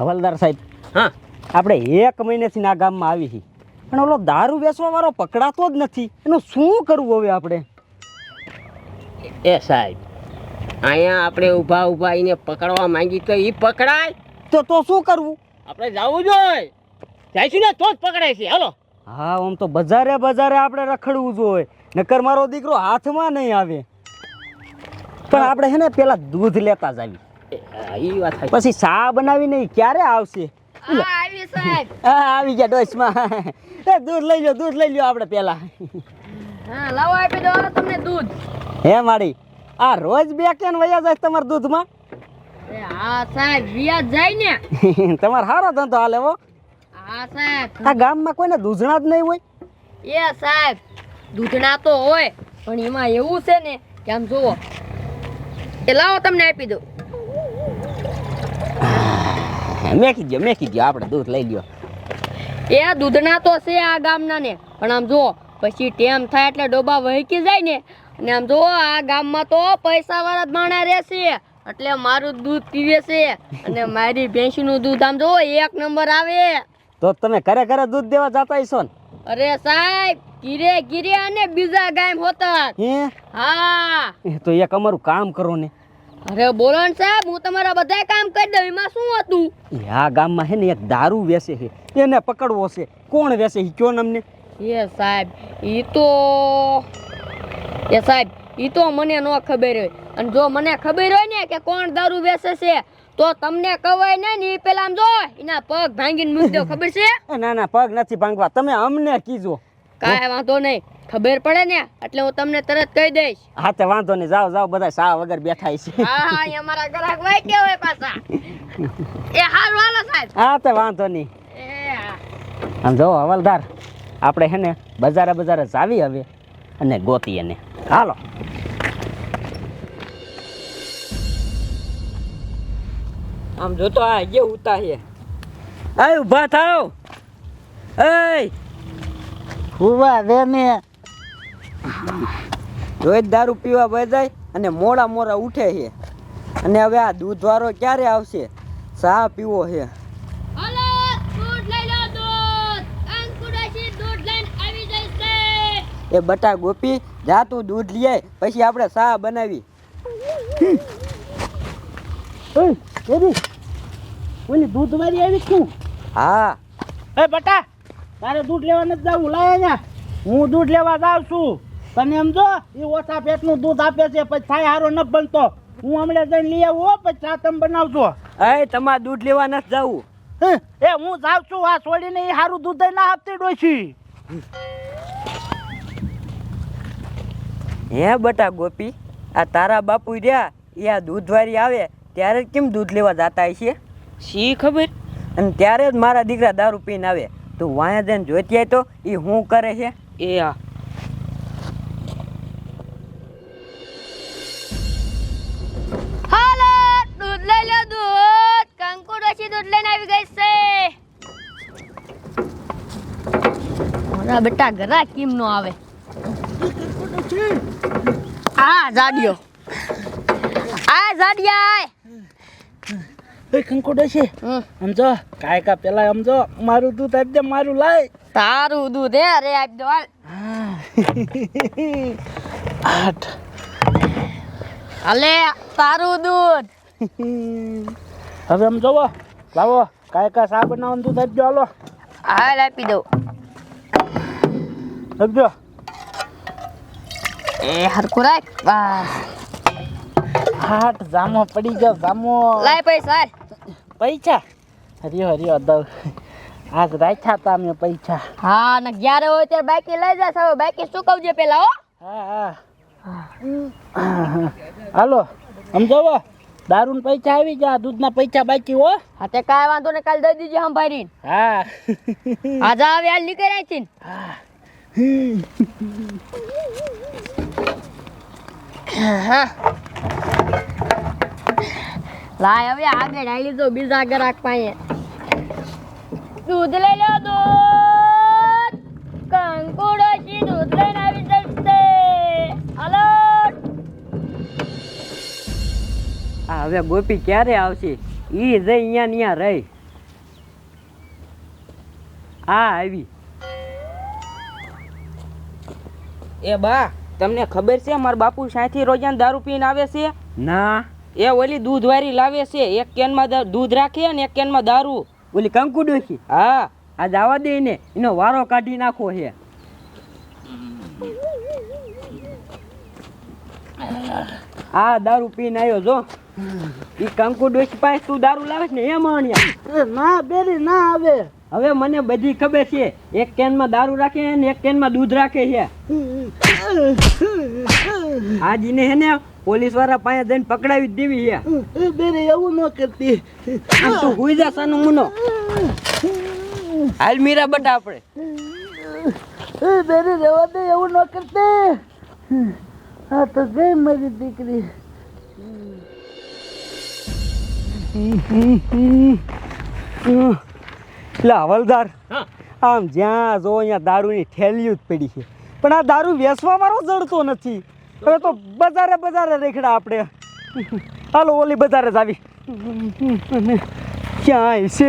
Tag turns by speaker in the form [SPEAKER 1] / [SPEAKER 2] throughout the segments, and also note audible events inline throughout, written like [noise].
[SPEAKER 1] હવાલદાર સાહેબ
[SPEAKER 2] હા.
[SPEAKER 1] આપણે એક મહિનેથી આ ગામમાં આવી છીએ. પણ ઓલો દારૂ વેચવા વાળો પકડાતો જ નથી. એનું શું કરવું હવે આપણે?
[SPEAKER 2] એ સાહેબ અહીંયા આપણે ઊભા ઊભા એને પકડવા માંગી તો એ પકડાય.
[SPEAKER 1] તો તો શું કરવું?
[SPEAKER 2] આપણે જવું જોઈએ. જઈશું ને તો જ પકડાય છે. હાલો.
[SPEAKER 1] હા આમ તો બજારે બજારે આપણે રખડવું જોઈએ. નકર મારો દીકરો હાથમાં નહીં આવે. પણ આપણે છે ને પેલા દૂધ લેતા જ આવી. પછી ચા બનાવીને ક્યારે આવશે?
[SPEAKER 3] આવી સાહેબ.
[SPEAKER 1] હા આવી ગયા ડોસમાં એ દૂધ લઈ લો દૂધ લઈ લો આપણે પેલા.
[SPEAKER 3] હા લાવો આપી દો તમને દૂધ.
[SPEAKER 1] હે માડી આ રોજ બે કેન વયા જાય તમારા દૂધમાં?
[SPEAKER 3] એ હા સાહેબ વ્યાજ જાય ને. [laughs]
[SPEAKER 1] તમારે સારો ધંધો હાલે હો.
[SPEAKER 3] હા સાહેબ.
[SPEAKER 1] આ ગામમાં કોઈને દૂધણા જ નહીં હોય?
[SPEAKER 3] એ સાહેબ દૂધણા તો હોય પણ એમાં એવું છે ને કે આમ જુઓ. એ લાવો તમને આપી દો
[SPEAKER 1] મેકી દો મેકી દો આપણે દૂધ લઈ લ્યો.
[SPEAKER 3] એ દૂધના તો છે આ ગામના ને પણ આમ જુઓ પછી ટેમ થાય એટલે ડોબા વહીકી જાય ને. અને આમ જુઓ આ ગામમાં તો પૈસા વાળા જ માણા રહેશે. એટલે મારું દૂધ પીવે છે. અને મારી ભેંસનું દૂધ આમ જુઓ એક નંબર આવે.
[SPEAKER 1] તો તમે ઘરે ઘરે દૂધ દેવા જતા છો ને?
[SPEAKER 3] અરે સાહેબ ગીરે ગીરે અને બીજા ગામ હોતા.
[SPEAKER 1] હે?
[SPEAKER 3] હા.
[SPEAKER 1] તો એક અમારું કામ કરો ને.
[SPEAKER 3] અરે બોલો ને સાહેબ હું તમારા બધા કામ કરી દઉં એમાં શું હતું?
[SPEAKER 1] આ ગામમાં હે ને એક દારૂ વેસે છે એને પકડવો છે. કોણ વેસે છે કયો અમને
[SPEAKER 3] એ સાહેબ ઈ તો એ સાહેબ ઈ તો મને ન ખબર હોય. અને જો મને ખબર હોય ને કે કોણ દારૂ વેસે છે તો તમને કવાય ને ને ઈ પેલા આમ જો એના પગ ભાંગીને મૂકી દો ખબર છે? [laughs]
[SPEAKER 1] ના ના પગ નથી ભાંગવા. તમે અમને કીજો.
[SPEAKER 3] કાંઈ વાંધો નહીં. ખબર પડે ને એટલે હું તમને તરત કહી દઈશ.
[SPEAKER 1] હા તે વાંધો નહીં. જાઓ જાઓ બધા સા વગર બેઠા છે.
[SPEAKER 3] હા હા અહીંયા મારા ગ્રાહક હોય કે હોય પાછા. એ હાલ હાલો સાહેબ.
[SPEAKER 1] હા તે વાંધો નહીં. આમ જો હવાલદાર આપણે હે ને બજારે બજારે જાવી હવે અને ગોતી એને હાલો. આમ જોતો આ જે ઉતા છે. આ ઊભા થાવ એય રોજ દારૂ પીવા બજાય અને મોડા મોડા ઉઠે છે. અને હવે આ દૂધવાળો ક્યારે આવશે? ચા પીવો છે.
[SPEAKER 3] દૂધ દૂધ. દૂધ
[SPEAKER 1] એ બટા ગોપી જા તું દૂધ લઈ આય પછી આપણે ચા બનાવી.
[SPEAKER 4] ઓલી દૂધ વાળી આવી શું?
[SPEAKER 1] હા.
[SPEAKER 4] એ બટા તારે દૂધ લેવા નથી જવું. લાય અહીંયા. હું દૂધ લેવા જાઉં છું. તને એમ જો એ ઓછા પેટનું દૂધ આપે છે પછી થાય હારો ન બનતો. હું હમણાં જઈને લઈ આવું પછી ચા તમે બનાવજો.
[SPEAKER 1] એ તમારે દૂધ લેવા નથી જવું.
[SPEAKER 4] હે, એ હું જાઉં છું આ છોડીને એ સારું દૂધ ના આપતી ડોશી
[SPEAKER 1] હે બટા ગોપી આ તારા બાપુ રહ્યા એ આ દૂધવારી આવે ત્યારે જ કેમ દૂધ લેવા જતા છે
[SPEAKER 2] શી ખબર?
[SPEAKER 1] અને ત્યારે જ મારા દીકરા દારૂ પીને આવે. તું વાયા જઈને જોઈતી આય તો એ હું કરે છે?
[SPEAKER 2] એ આ.
[SPEAKER 3] હાલો દૂધ લઈ લો દૂધ. કંકુડાજી દૂધ લઈને આવી ગઈ છે. મારા બેટા ઘરા કેમ નો આવે. આ જાડિયો. આ જાડિયા
[SPEAKER 4] એ કંકુ ડોશી
[SPEAKER 3] હમ,
[SPEAKER 4] સમજો કાંઈ કા પેલા સમજો મારું દૂધ આપી દે મારું લાય.
[SPEAKER 3] તારું દૂધ હે રે આપી દો હાલ. [laughs]
[SPEAKER 4] આઠ.
[SPEAKER 3] હાલે તારું દૂધ.
[SPEAKER 4] હવે આમ જોવો લાવો કાંઈ કા સા બનાવવાનું દૂધ આપજો હાલો.
[SPEAKER 3] હાલ આપી દઉં.
[SPEAKER 4] આપજો.
[SPEAKER 3] એ હરખું રાખ. બસ
[SPEAKER 4] જામો પડી ગયો જામો.
[SPEAKER 3] લાય પૈસા
[SPEAKER 4] પૈસા. હરિયો હરિયો દઉં આજ રાખ્યા તા અમે પૈસા.
[SPEAKER 3] હા ને જ્યારે હોય ત્યારે બાકી લઈ જા સાહેબ બાકી ચૂકવજે પેલા હો?
[SPEAKER 4] હા હા. હાલો સમજાવો? દારૂ ને પૈસા આવી ગયા દૂધના પૈસા બાકી હો.
[SPEAKER 3] હા તે કાંઈ વાંધો ને કાલે દઈ દીજે સંભાળીને.
[SPEAKER 4] હા.
[SPEAKER 3] આજે આવે હાલ નીકળી હા. હા. લાય હવે આગળ હાલી તો બીજા ગ્રાહક પાસે. દૂધ લઈ લો દૂધ. કંકુડો છી દૂધ લઈને આવી જશે હલો.
[SPEAKER 1] આ હવે ગોપી ક્યારે આવશે? એ જઈ અહીંયા ન્યા રહી. હા આવી.
[SPEAKER 5] એ બા તમને ખબર છે મારા બાપુ સાંથી રોજાન દારૂ પીને આવે છે?
[SPEAKER 1] ના.
[SPEAKER 5] એ ઓલી દૂધવાળી લાવે છે એક કેનમાં દૂધ રાખે અને એક કેનમાં દારૂ.
[SPEAKER 1] ઓલી કંકુ ડોશી?
[SPEAKER 5] હા.
[SPEAKER 1] આ જવા દે ને એનો વારો કાઢી નાખો છે આ દારૂ પીને આવ્યો જો. ઈ કંકુ ડોશી પાસે તું દારૂ લાવે છે ને એ માણ્યા.
[SPEAKER 4] ના બેરી ના આવે.
[SPEAKER 1] હવે મને બધી ખબર છે એક કેનમાં દારૂ રાખે ને એક કેનમાં દૂધ રાખે છે આ જીને હે ને પોલીસવાળા પાસે જઈને પકડાવી દેવી
[SPEAKER 4] એ એવું ન કરતી.
[SPEAKER 1] આમ તું હોઈ જા સાનું મુનો. હાલ મીરા બટા આપણે.
[SPEAKER 4] એ બેરી રહેવા દે એવું ન કરતી. હા તો ગઈ મારી દીકરી.
[SPEAKER 1] એટલે હવલદાર. આમ જ્યાં જો અહીંયા દારૂની થેલીઓ જ પડી છે. પણ આ દારૂ વેચવા વાળો જડતો નથી. હવે તો બજારે બજારે રેખડા આપણે. હાલો ઓલી બજારે જ આવી. ક્યાંય છે?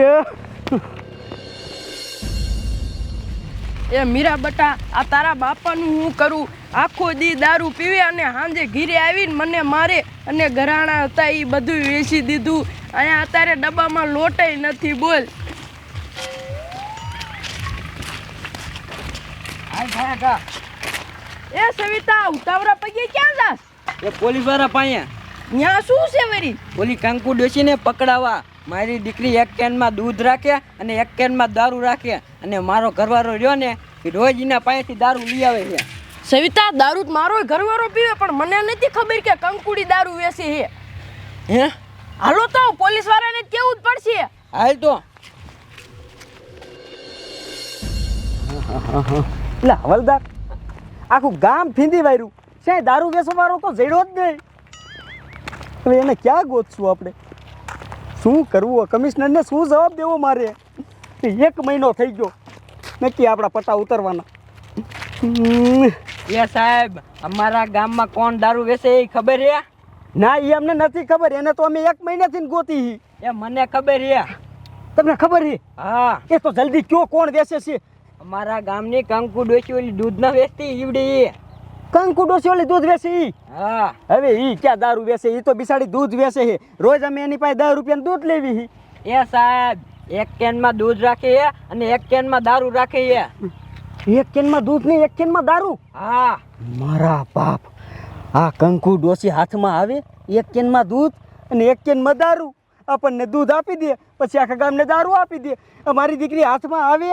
[SPEAKER 6] એ મીરા બટા આ તારા બાપાનું હું કરું? આખો દી દારૂ પીવી અને સાંજે ઘીરે આવીને મને મારે અને ઘરાણા હતા એ બધું વેચી દીધું. અને અત્યારે ડબ્બામાં લોટય નથી બોલ. એ સવિતા ઉતાવળા પગે ક્યાં જાસ
[SPEAKER 5] એ પોલીસવાળા પાસે.
[SPEAKER 6] ત્યાં શું છે વરી
[SPEAKER 5] ઓલી કંકુ ડોશીને પકડાવા મારી દીકરી એક કેનમાં દૂધ રાખે અને એક કેનમાં દારૂ રાખે. અને મારો ઘરવાળો રહ્યો ને એ રોજ એના પાસેથી દારૂ લઈ આવે છે.
[SPEAKER 6] સવિતા દારૂ તો મારો ઘરવાળો પીવે પણ મને નથી ખબર કે કંકુડી દારૂ વેચે છે.
[SPEAKER 5] હે?
[SPEAKER 6] હાલો તો પોલીસ વાળાને કેવું જ પડશે?
[SPEAKER 5] હાલ તો.
[SPEAKER 1] એટલે હવલદાર. આખું ગામ ફીંદી વાર્યું છે દારૂ વેચવા મારો તો જડ્યો જ નહીં. હવે એને ક્યાં ગોતશું આપણે? શું કરવું? કમિશનરને શું જવાબ દેવો મારે? એક મહિનો થઈ ગયો. નક્કી આપણા પટ્ટા ઉતરવાના.
[SPEAKER 5] એ સાહેબ અમારા ગામમાં કોણ દારૂ વેચે એ ખબર છે
[SPEAKER 1] ના એ અમને નથી ખબર. એને તો અમે એક મહિનાથી ગોતી
[SPEAKER 5] એ મને ખબર છે
[SPEAKER 1] તમને ખબર છે
[SPEAKER 5] હા.
[SPEAKER 1] એ તો જલ્દી કયો કોણ વેચે છે?
[SPEAKER 5] અમારા ગામની કંકુ ડોશી ઓલી દૂધ ના વેચતી ઈવડી
[SPEAKER 1] કંકુ ડોસી ઓલી દૂધ વેચે
[SPEAKER 5] હા.
[SPEAKER 1] હવે ઈ ક્યાં દારૂ વેચે? ઈ તો બિસાડી દૂધ વેચે છે રોજ અમે એની પાસે દસ રૂપિયાનું દૂધ લેવી હી.
[SPEAKER 5] એ સાહેબ એક કેનમાં દૂધ રાખીએ અને એક કેનમાં દારૂ રાખીએ.
[SPEAKER 1] એક કેનમાં દૂધ ને એક કેનમાં દારૂ?
[SPEAKER 5] હા.
[SPEAKER 1] મારા બાપ આ કંકુ ડોસી હાથમાં આવે એક કેનમાં દૂધ અને એક કેનમાં દારૂ. આપણને દૂધ આપી દે પછી આખા ગામને દારૂ આપી દે. અમારી દીકરી હાથમાં આવે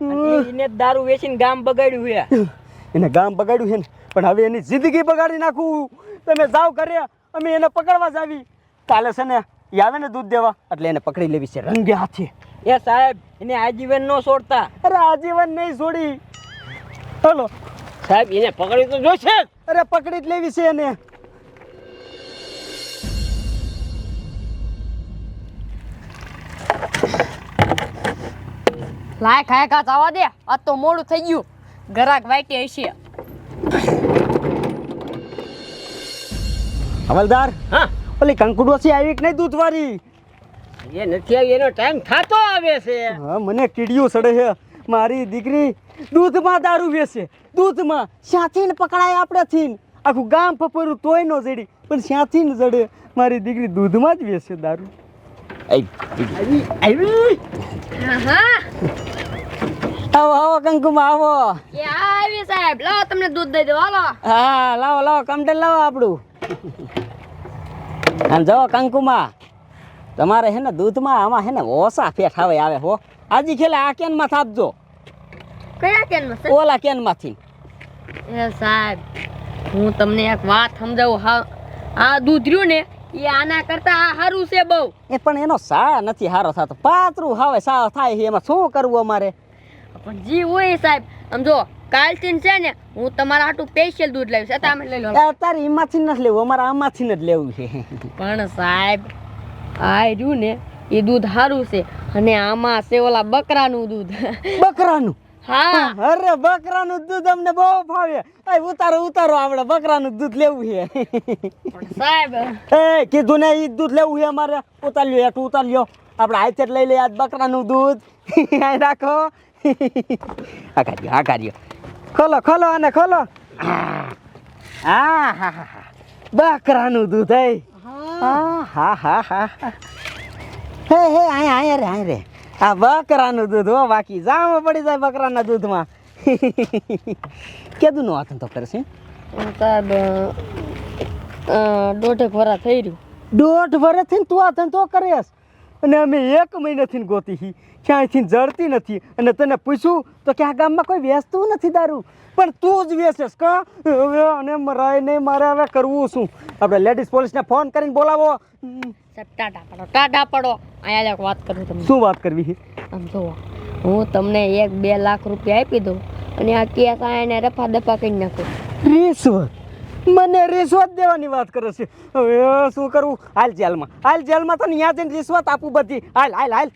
[SPEAKER 5] એને દારૂ વેચીને ગામ બગાડ્યું છે.
[SPEAKER 1] એને ગામ બગાડ્યું છે ને પણ હવે એની જિંદગી બગાડી નાખું તમે જાવ કરે અમે એને પકડવા જ આવી. કાલે છે ને એ આવે ને દૂધ દેવા એટલે એને પકડી લેવી છે રંગે હાથે.
[SPEAKER 5] એ સાહેબ એને આજીવન ન છોડતા.
[SPEAKER 1] અરે આજીવન નહીં છોડી. હલો.
[SPEAKER 2] સાહેબ એને પકડી તો જોશે.
[SPEAKER 1] અરે પકડી જ લેવી છે એને.
[SPEAKER 3] લાય ખાય કા જવા દે. આ તો મોડું થઈ ગયું. ગરાક વાઈટે હશે.
[SPEAKER 1] અમલદાર
[SPEAKER 2] હા?
[SPEAKER 1] ઓલી કંકુડોસી આવી કે નહીં દૂધવાળી?
[SPEAKER 2] એ નથી આવી એનો ટાઈમ થતો આવે છે.
[SPEAKER 1] હા મને કીડિયું સડે છે. મારી દીકરી દૂધમાં દારૂ વેસે દૂધમાં શ્યાથી ને પકડાય આપણેથી ને. આખું ગામ પપરું તોય ન જડી પણ શ્યાથી ને જડે. મારી દીકરી દૂધમાં જ વેસે દારૂ. આવી આવી
[SPEAKER 3] હા
[SPEAKER 1] આવો આવો કંકુમાં આવો
[SPEAKER 3] એ આવી સાહેબ લાવો તમને દૂધ દઈ દો હાલો
[SPEAKER 1] હા લાવો લાવો કમટેલ લાવો આપણું આમ જાઓ કંકુમાં તમારે હે ને દૂધમાં આમાં હે ને ઓછા ફેટ આવે આવે હો આજી ખેલે આ કેનમાં થાપજો
[SPEAKER 3] કયા કેનમાં?
[SPEAKER 1] ઓલા કેનમાંથી
[SPEAKER 3] એ સાહેબ હું તમને એક વાત સમજાવું હા આ દૂધ રહ્યું ને એ આના કરતા આ સારું છે બહુ.
[SPEAKER 1] એ પણ એનો સા નથી સારો થતો. પાતરું હવે સા થાય છે એમાં શું કરવું અમારે?
[SPEAKER 3] પણ જી હોય સાહેબ. આમ જો કાલથી છે ને હું તમારા આટલું સ્પેશિયલ દૂધ લાવીશ તમે લઈ લો
[SPEAKER 1] એ તારે એમાંથી નથી લેવું અમારે આમાંથી જ લેવું છે.
[SPEAKER 3] પણ સાહેબ આ રહ્યું ને એ દૂધ સારું છે. અને આમાં છે ઓલા બકરાનું દૂધ.
[SPEAKER 1] બકરાનું?
[SPEAKER 3] હા. [laughs]
[SPEAKER 1] અરે બકરાનું દૂધ અમને બહુ ફાવે. એ ઉતારો ઉતારો આપણે બકરાનું દૂધ લેવું છે.
[SPEAKER 3] સાહેબ.
[SPEAKER 1] એ કીધું ને ઈ દૂધ લેવું છે અમારે. ઉતાર લ્યો ઉતાર લ્યો આપણે હાથે જ લઈ લઈએ આજ બકરાનું દૂધ. [laughs] અહીં રાખો. આ કાર્ય આ કાર્ય ખોલો ખોલો અને ખોલો. [clears throat] હા હા હા હા. બકરાનું દૂધ હે. હા. હા હા હા. હે હે આયા આયા રે આયા રે. આ બકરાનું દૂધ હો બાકી જામ પડી જાય બકરાના દૂધમાં. કેદું નો હાથ તો કરશે
[SPEAKER 3] સાહેબ દોઢેક વરા થઈ રહ્યું.
[SPEAKER 1] દોઢ વર્ષથી તું આ ધંધો કરીશ. અને અમે એક મહિનાથી ગોતી ક્યાંયથી જડતી નથી. અને તને પૂછ્યું તો કે આ ગામમાં કોઈ વેચતું નથી દારૂ? પણ તું જ વેચેસ કા? હવે અને મરાય નહીં મારે હવે કરવું શું? આપણે લેડીઝ પોલીસને ફોન કરીને બોલાવો.
[SPEAKER 3] સાહેબ ટાટા પડો ટાટા પડો. અહીંયા એક વાત કરું તમને.
[SPEAKER 1] શું વાત કરવી છે?
[SPEAKER 3] આમ જુઓ હું તમને એક બે લાખ રૂપિયા આપી દઉં અને આ કેસ આને રફા દફા કરી નાખું.
[SPEAKER 1] રિશ્વત. મને રિશ્વત દેવાની વાત કરે છે. હવે શું કરું? હાલ જેલમાં. હાલ જેલમાં તને ત્યાં જઈને રિશ્વત આપું બધી. હાલ હાલ હાલ.